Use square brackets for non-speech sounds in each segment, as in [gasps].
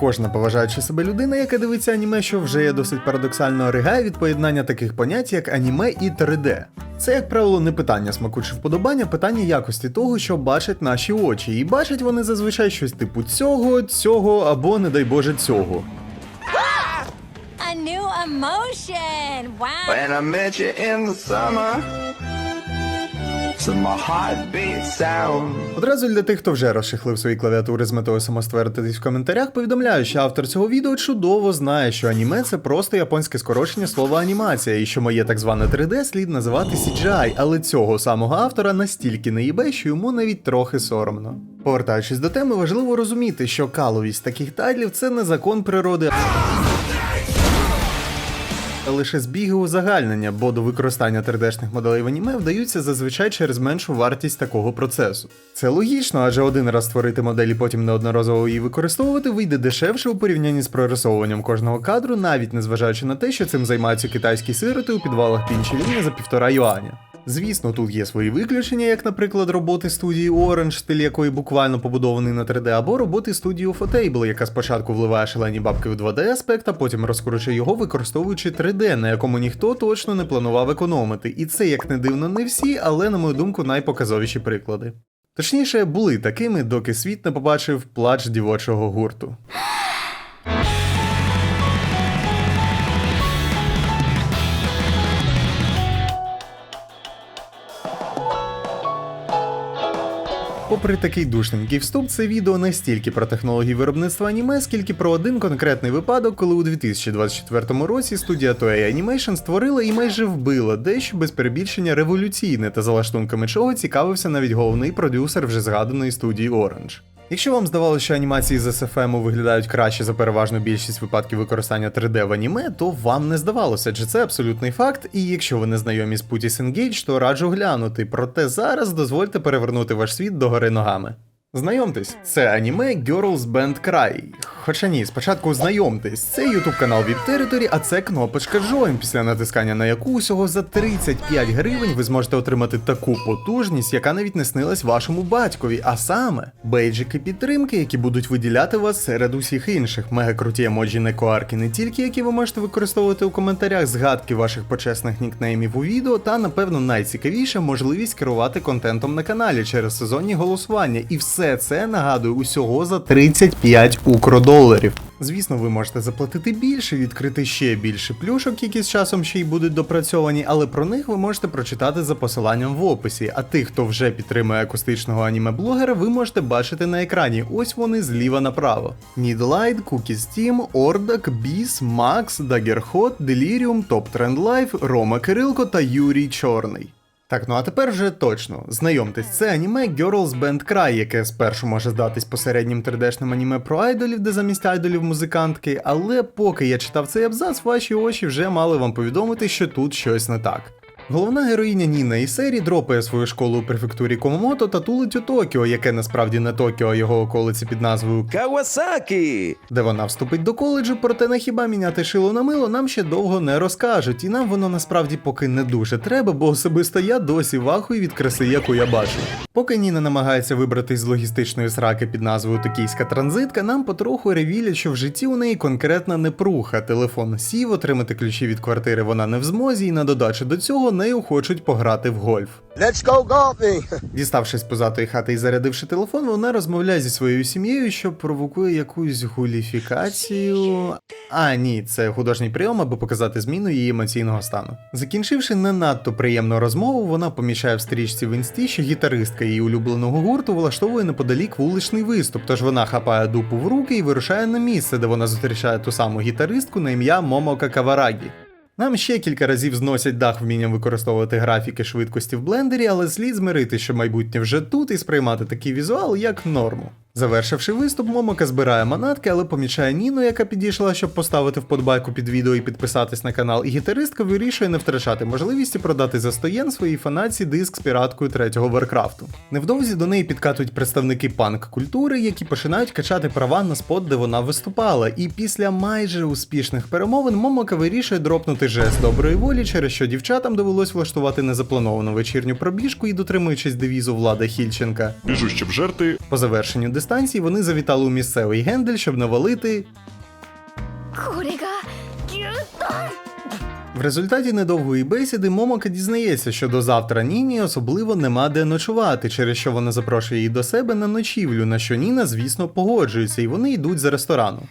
Кожна поважаюча себе людина, яка дивиться аніме, що вже є досить парадоксально, ригає від поєднання таких понять, як аніме і 3D. Це, як правило, не питання смаку чи вподобання, питання якості того, що бачать наші очі. І бачать вони зазвичай щось типу цього, цього або, не дай Боже, цього. [gasps] A new emotion. Wow. When I met you in the summer, Одразу для тих, хто вже розшихлив свої клавіатури з метою самоствердитись в коментарях, повідомляю, що автор цього відео чудово знає, що аніме це просто японське скорочення слова анімація, і що моє так зване 3D слід називати CGI, але цього самого автора настільки не їбе, що йому навіть трохи соромно. Повертаючись до теми, важливо розуміти, що каловість таких тайтлів це не закон природи. Лише збіги узагальнення, бо до використання 3D-шних моделей в аніме вдаються зазвичай через меншу вартість такого процесу. Це логічно, адже один раз створити модель і потім неодноразово її використовувати вийде дешевше у порівнянні з прорисовуванням кожного кадру, навіть незважаючи на те, що цим займаються китайські сироти у підвалах Пінчеліні за півтора юаня. Звісно, тут є свої виключення, як, наприклад, роботи студії Orange, стиль якої буквально побудований на 3D, або роботи студії Ufotable, яка спочатку вливає шалені бабки в 2D аспект, а потім розкручує його, використовуючи 3D, на якому ніхто точно не планував економити. І це, як не дивно, не всі, але, на мою думку, найпоказовіші приклади. Точніше, були такими, доки світ не побачив плач дівочого гурту. Попри такий душненький вступ, це відео не стільки про технології виробництва аніме, скільки про один конкретний випадок, коли у 2024 році студія Toei Animation створила і майже вбила дещо без перебільшення революційне та за лаштунками чого цікавився навіть головний продюсер вже згаданої студії Orange. Якщо вам здавалося, що анімації з SFM виглядають краще за переважну більшість випадків використання 3D в аніме, то вам не здавалося, чи це абсолютний факт. І якщо ви не знайомі з Putis Engage, то раджу глянути. Проте зараз дозвольте перевернути ваш світ догори ногами. Знайомтесь, це аніме Girls Band Cry. Хоча ні, спочатку знайомтесь, це ютуб канал VIP Territory, а це кнопочка Join, після натискання на яку усього за 35 гривень ви зможете отримати таку потужність, яка навіть не снилась вашому батькові, а саме бейджики підтримки, які будуть виділяти вас серед усіх інших. Мега круті емоджі некоарки не тільки які ви можете використовувати у коментарях, згадки ваших почесних нікнеймів у відео, та напевно найцікавіше можливість керувати контентом на каналі через сезонні голосування. І все це нагадую усього за 35 укродоларів. Звісно, ви можете заплатити більше, відкрити ще більше плюшок, які з часом ще й будуть допрацьовані, але про них ви можете прочитати за посиланням в описі. А тих, хто вже підтримує акустичного аніме-блогера, ви можете бачити на екрані. Ось вони зліва направо: Needlight, Cookies Team, Ордак, Біс, Макс, Daggerhot, Delirium, Top Trend Life, Рома Кирилко та Юрій Чорний. Так, ну а тепер вже точно. Знайомтесь, це аніме Girls Band Cry, яке спершу може здатись посереднім 3D-шним аніме про айдолів, де замість айдолів музикантки, але поки я читав цей абзац, ваші очі вже мали вам повідомити, що тут щось не так. Головна героїня Ніна Ісері дропає свою школу у префектурі Комомото та тулить у Токіо, яке насправді не Токіо, а його околиці під назвою Кавасакі! де вона вступить до коледжу, проте на хіба міняти шило на мило нам ще довго не розкажуть, і нам воно насправді поки не дуже треба, бо особисто я досі вахую від краси, яку я бачу. Поки Ніна намагається вибратись з логістичної сраки під назвою Токійська транзитка, нам потроху ревілять, що в житті у неї конкретна непруха. Телефон сів, отримати ключі від квартири вона не в змозі, і на додачу до цього нею хочуть пограти в гольф. Let's go golfing. Діставшись позатої хати і зарядивши телефон, вона розмовляє зі своєю сім'єю, що провокує якусь гуліфікацію. А, ні, це художній прийом, аби показати зміну її емоційного стану. Закінчивши не надто приємну розмову, вона помічає в стрічці в інсті, що гітаристка її улюбленого гурту влаштовує неподалік вуличний виступ, тож вона хапає дупу в руки і вирушає на місце, де вона зустрічає ту саму гітаристку на ім'я Момока Каварагі. Нам ще кілька разів зносять дах вмінням використовувати графіки швидкості в блендері, але слід змирити, що майбутнє вже тут і сприймати такий візуал як норму. Завершивши виступ, Момока збирає манатки, але помічає Ніну, яка підійшла, щоб поставити вподобайку під відео і підписатись на канал, і гітаристка вирішує не втрачати можливості продати за 100 єн своїй фанатці диск з піраткою третього Варкрафту. Невдовзі до неї підкатують представники панк-культури, які починають качати права на спот, де вона виступала. І після майже успішних перемовин Момока вирішує дропнути жест доброї волі, через що дівчатам довелось влаштувати незаплановану вечірню пробіжку і дотримуючись девізу влада Хільченка. Біжу, щоб жерти. По завершенню дистанції вони завітали у місцевий гендель, щоб навалити. В результаті недовгої бесіди Момока дізнається, що до завтра Ніні особливо нема де ночувати, через що вона запрошує її до себе на ночівлю, на що Ніна, звісно, погоджується, і вони йдуть з ресторану.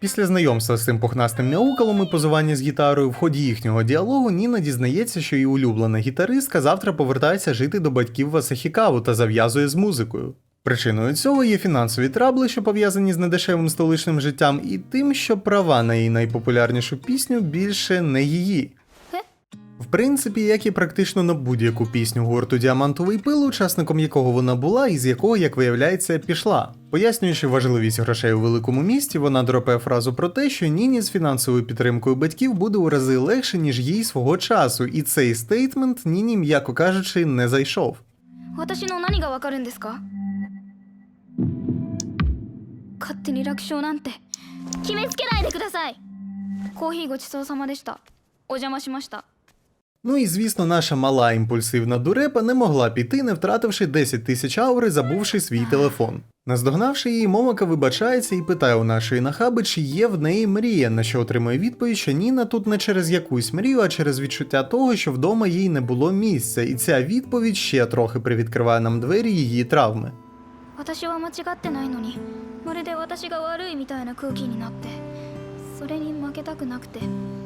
Після знайомства з цим пухнастим мяукалом і позування з гітарою в ході їхнього діалогу Ніна дізнається, що її улюблена гітаристка завтра повертається жити до батьків в Асахікаву та зав'язує з музикою. Причиною цього є фінансові трабли, що пов'язані з недешевим столичним життям, і тим, що права на її найпопулярнішу пісню більше не її. В принципі, як і практично на будь-яку пісню гурту Діамантовий пил, учасником якого вона була і з якого, як виявляється, пішла. Пояснюючи важливість грошей у великому місті, вона дропає фразу про те, що Ніні з фінансовою підтримкою батьків буде у рази легше, ніж їй свого часу, і цей стейтмент Ніні, м'яко кажучи, не зайшов. Кімецькерайдекудасай. Когі гочісосамадешта. Ожамашімашта. Ну і звісно, наша мала імпульсивна дурепа не могла піти, не втративши 10 тисяч аури, забувши свій телефон. Наздогнавши її, Момока вибачається і питає у нашої нахаби, чи є в неї мрія, на що отримує відповідь, що Ніна тут не через якусь мрію, а через відчуття того, що вдома їй не було місця, і ця відповідь ще трохи привідкриває нам двері її травми. 私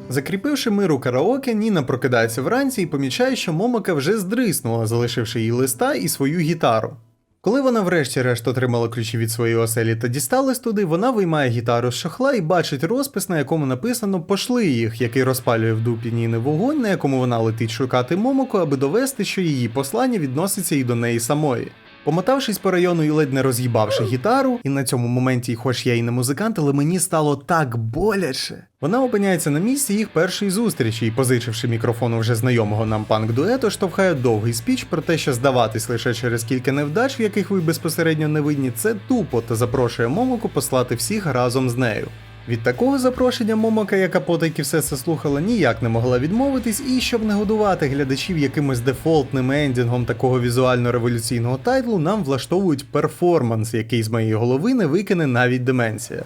Закріпивши миру караоке, Ніна прокидається вранці і помічає, що Момока вже здриснула, залишивши їй листа і свою гітару. Коли вона врешті-решт отримала ключі від своєї оселі та дісталась туди, вона виймає гітару з шохла і бачить розпис, на якому написано Пошли їх, який розпалює в дупі Ніни вогонь, на якому вона летить шукати Момоку, аби довести, що її послання відноситься і до неї самої. Помотавшись по району і ледь не роз'їбавши гітару, і на цьому моменті, хоч я і не музикант, але мені стало так боляче. Вона опиняється на місці їх першої зустрічі і, позичивши мікрофон вже знайомого нам панк-дуету, штовхає довгий спіч про те, що здаватись лише через кілька невдач, в яких ви безпосередньо не винні, це тупо та запрошує Момоку послати всіх разом з нею. Від такого запрошення Момока, яка потайки все це слухала, ніяк не могла відмовитись, і щоб не годувати глядачів якимось дефолтним ендінгом такого візуально-революційного тайтлу, нам влаштовують перформанс, який з моєї голови не викине навіть деменція.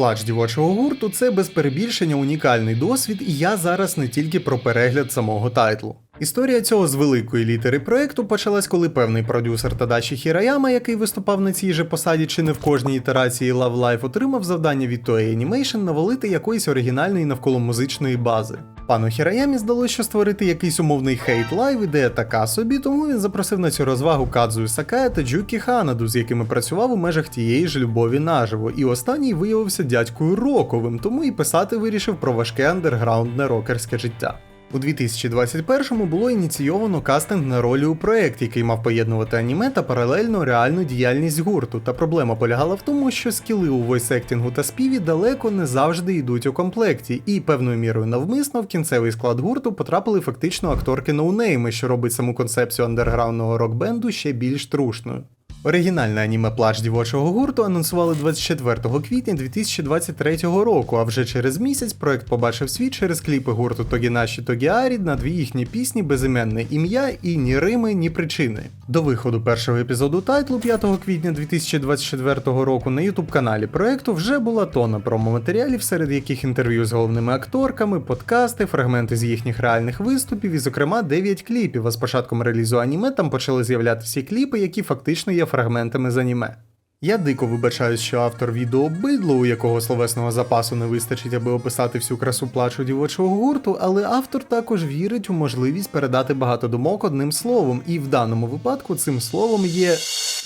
Плач дівочого гурту це без перебільшення унікальний досвід, і я зараз не тільки про перегляд самого тайтлу. Історія цього з великої літери проекту почалась, коли певний продюсер Тадаші Хіраяма, який виступав на цій же посаді чи не в кожній ітерації Love Life, отримав завдання від Toei Animation навалити якоїсь оригінальної навколо музичної бази. Пану Хіраямі здалося, що створити якийсь умовний хейт лайв ідея така собі, тому він запросив на цю розвагу Кадзу Сакая та Джукі Ханаду, з якими працював у межах тієї ж любові наживо, і останній виявився дядькою роковим, тому і писати вирішив про важке андерграундне рокерське життя. У 2021-му було ініційовано кастинг на ролі у проєкті, який мав поєднувати аніме та паралельно реальну діяльність гурту. Та проблема полягала в тому, що скіли у войсектінгу та співі далеко не завжди йдуть у комплекті, і певною мірою навмисно в кінцевий склад гурту потрапили фактично акторки ноунейми, що робить саму концепцію андерграундного рок-бенду ще більш трушною. Оригінальне аніме плач дівочого гурту анонсували 24 квітня 2023 року, а вже через місяць проект побачив світ через кліпи гурту Тогінаші Тогіарі на дві їхні пісні Безіменне ім'я і Ні Рими, ні причини. До виходу першого епізоду тайтлу 5 квітня 2024 року на ютуб каналі проекту вже була тона промо-матеріалів, серед яких інтерв'ю з головними акторками, подкасти, фрагменти з їхніх реальних виступів і, зокрема, 9 кліпів. А з початком релізу аніме там почали з'являтися кліпи, які фактично є фрагментами з аніме. Я дико вибачаюсь, що автор відео бидло, у якого словесного запасу не вистачить, аби описати всю красу плачу дівочого гурту, але автор також вірить у можливість передати багато думок одним словом, і в даному випадку цим словом є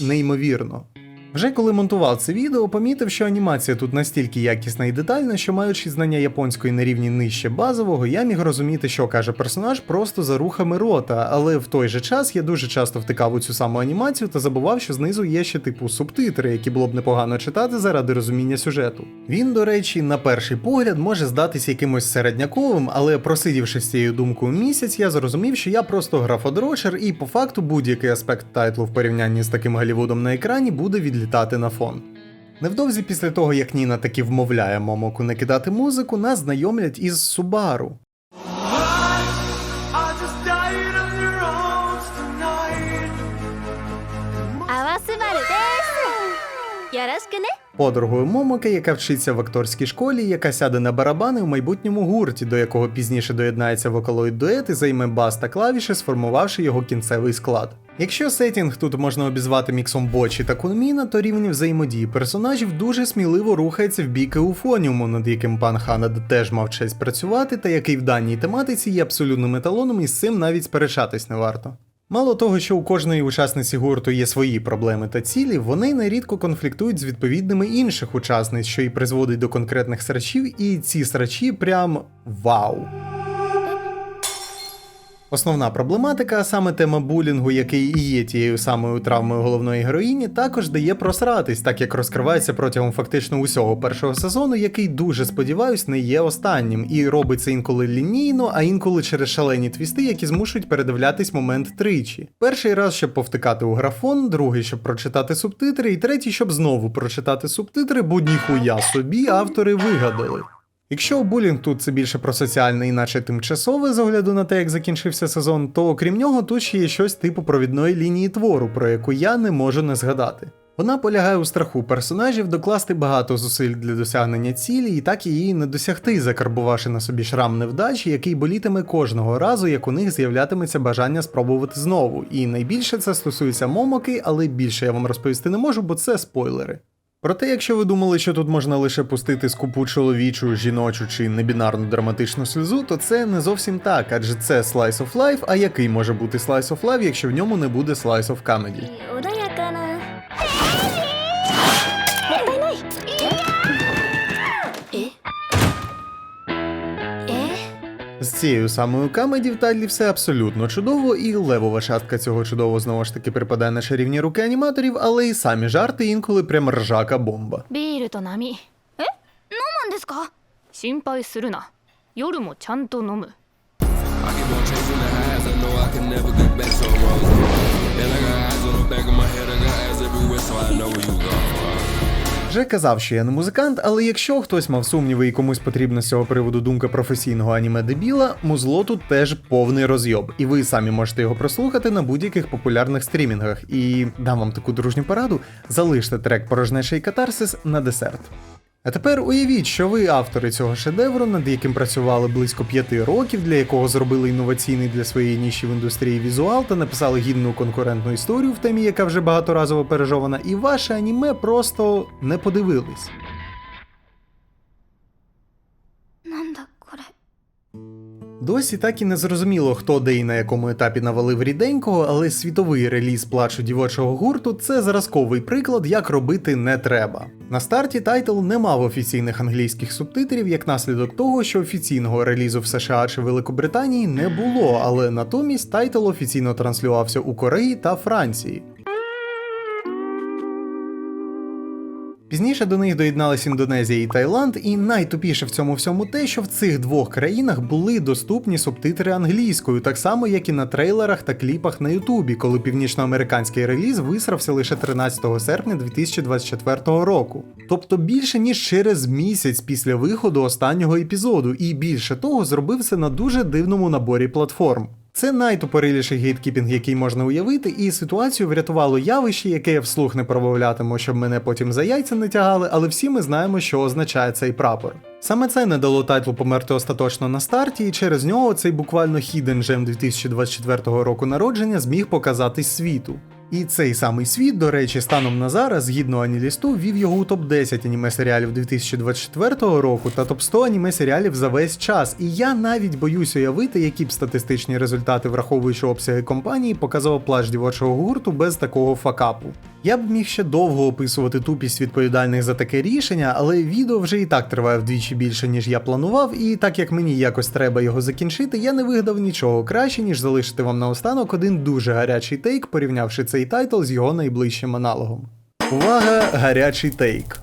неймовірно. Вже коли монтував це відео, помітив, що анімація тут настільки якісна і детальна, що маючи знання японської на рівні нижче базового, я міг розуміти, що каже персонаж просто за рухами рота, але в той же час я дуже часто втикав у цю саму анімацію та забував, що знизу є ще типу субтитри, які було б непогано читати заради розуміння сюжету. Він, до речі, на перший погляд може здатись якимось середняковим, але просидівши з цією думкою місяць, я зрозумів, що я просто графодрочер, і по факту будь-який аспект тайтлу в порівнянні з таким Голлівудом на екрані буде відлітати на фон. Невдовзі після того, як Ніна таки вмовляє Момоку не кидати музику, нас знайомлять із Субару. Подругою Момоки, яка вчиться в акторській школі, яка сяде на барабани в майбутньому гурті, до якого пізніше доєднається вокалоїд дует і займе бас та клавіші, сформувавши його кінцевий склад. Якщо сетінг тут можна обізвати міксом бочі та кунміна, то рівень взаємодії персонажів дуже сміливо рухається в бік еуфоніуму, над яким пан Ханад теж мав честь працювати, та який в даній тематиці є абсолютним еталоном, і з цим навіть сперечатись не варто. Мало того, що у кожної учасниці гурту є свої проблеми та цілі, вони нерідко конфліктують з відповідними інших учасниць, що і призводить до конкретних срачів, і ці срачі прям вау. Основна проблематика, а саме тема булінгу, який і є тією самою травмою головної героїні, також дає просратись, так як розкривається протягом фактично усього першого сезону, який дуже сподіваюсь не є останнім, і робиться інколи лінійно, а інколи через шалені твісти, які змушують передивлятись момент тричі. Перший раз, щоб повтикати у графон, другий, щоб прочитати субтитри, і третій, щоб знову прочитати субтитри, бо ніхуя собі автори вигадали. Якщо булінг тут це більше про соціальне і наче тимчасове з огляду на те, як закінчився сезон, то окрім нього тут ще є щось типу провідної лінії твору, про яку я не можу не згадати. Вона полягає у страху персонажів докласти багато зусиль для досягнення цілі, і так її не досягти, закарбувавши на собі шрам невдачі, який болітиме кожного разу, як у них з'являтиметься бажання спробувати знову. І найбільше це стосується момоки, але більше я вам розповісти не можу, бо це спойлери. Проте, якщо ви думали, що тут можна лише пустити скупу чоловічу, жіночу чи небінарну драматичну сльозу, то це не зовсім так, адже це Slice of Life, а який може бути Slice of Life, якщо в ньому не буде Slice of Comedy? цією самою камеді в Тадлі все абсолютно чудово, і левова частка цього чудово знову ж таки припадає на шарівні руки аніматорів, але і самі жарти інколи прям ржака бомба. Біру то намі. Е? Ну, Номан деска? Сімпай сируна. Йору мо чанто ному. I вже казав, що я не музикант, але якщо хтось мав сумніви і комусь потрібна з цього приводу думка професійного аніме дебіла, музло тут теж повний розйоб, і ви самі можете його прослухати на будь-яких популярних стрімінгах. І дам вам таку дружню пораду: залиште трек порожнечий катарсис на десерт. А тепер уявіть, що ви автори цього шедевру, над яким працювали близько п'яти років, для якого зробили інноваційний для своєї ніші в індустрії візуал та написали гідну конкурентну історію в темі, яка вже багаторазово пережована, і ваше аніме просто не подивились. Досі так і не зрозуміло, хто де і на якому етапі навалив ріденького, але світовий реліз плачу дівочого гурту це зразковий приклад, як робити не треба. На старті тайтл не мав офіційних англійських субтитрів, як наслідок того, що офіційного релізу в США чи Великобританії не було, але натомість тайтл офіційно транслювався у Кореї та Франції. Пізніше до них доєднались Індонезія і Таїланд, і найтупіше в цьому всьому те, що в цих двох країнах були доступні субтитри англійською, так само як і на трейлерах та кліпах на Ютубі, коли північноамериканський реліз висрався лише 13 серпня 2024 року. Тобто більше ніж через місяць після виходу останнього епізоду, і більше того, зробив це на дуже дивному наборі платформ. Це найтупориліший гейткіпінг, який можна уявити, і ситуацію врятувало явище, яке я вслух не промовлятиму, щоб мене потім за яйця не тягали, але всі ми знаємо, що означає цей прапор. Саме це не дало тайтлу померти остаточно на старті, і через нього цей буквально хіден джем 2024 року народження зміг показатись світу. І цей самий світ, до речі, станом на зараз, згідно Анілісту, ввів його у топ-10 аніме серіалів 2024 року та топ-100 аніме серіалів за весь час. І я навіть боюсь уявити, які б статистичні результати, враховуючи обсяги компанії, показував плащ дівочого гурту без такого факапу. Я б міг ще довго описувати тупість відповідальних за таке рішення, але відео вже і так триває вдвічі більше, ніж я планував, і так як мені якось треба його закінчити, я не вигадав нічого краще, ніж залишити вам наостанок один дуже гарячий тейк, порівнявши цей тайтл з його найближчим аналогом. Увага, гарячий тейк.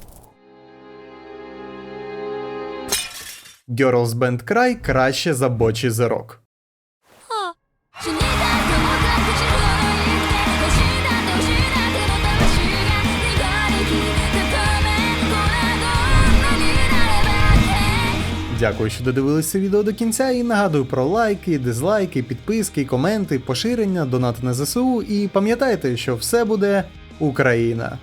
Girls Band Cry краще за Бочі The Дякую, що додивилися відео до кінця і нагадую про лайки, дизлайки, підписки, коменти, поширення, донати на ЗСУ і пам'ятайте, що все буде Україна.